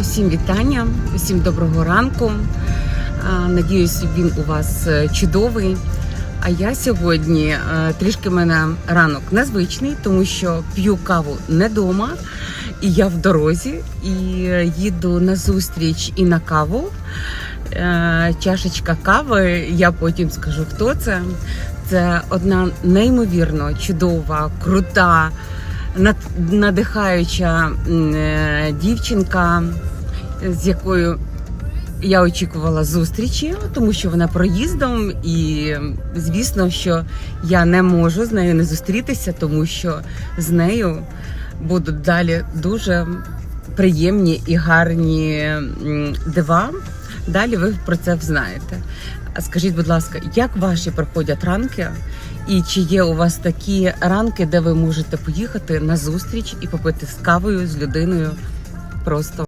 Усім вітання, усім доброго ранку. Надіюсь, він у вас е, чудовий. А я сьогодні е, трішки мене ранок незвичний, тому що п'ю каву не вдома, і я в дорозі і е, їду на зустріч і на каву. Чашечка кави. Я потім скажу, хто це. Це одна неймовірно чудова, крута, надихаюча е, дівчинка, з якою я очікувала зустрічі, тому що вона проїздом, і звісно, що я не можу з нею не зустрітися, тому що з нею будуть далі дуже приємні і гарні дива. Далі ви про це взнаєте. Скажіть, будь ласка, як ваші проходять ранки? І чи є у вас такі ранки, де ви можете поїхати на зустріч і попити з кавою з людиною просто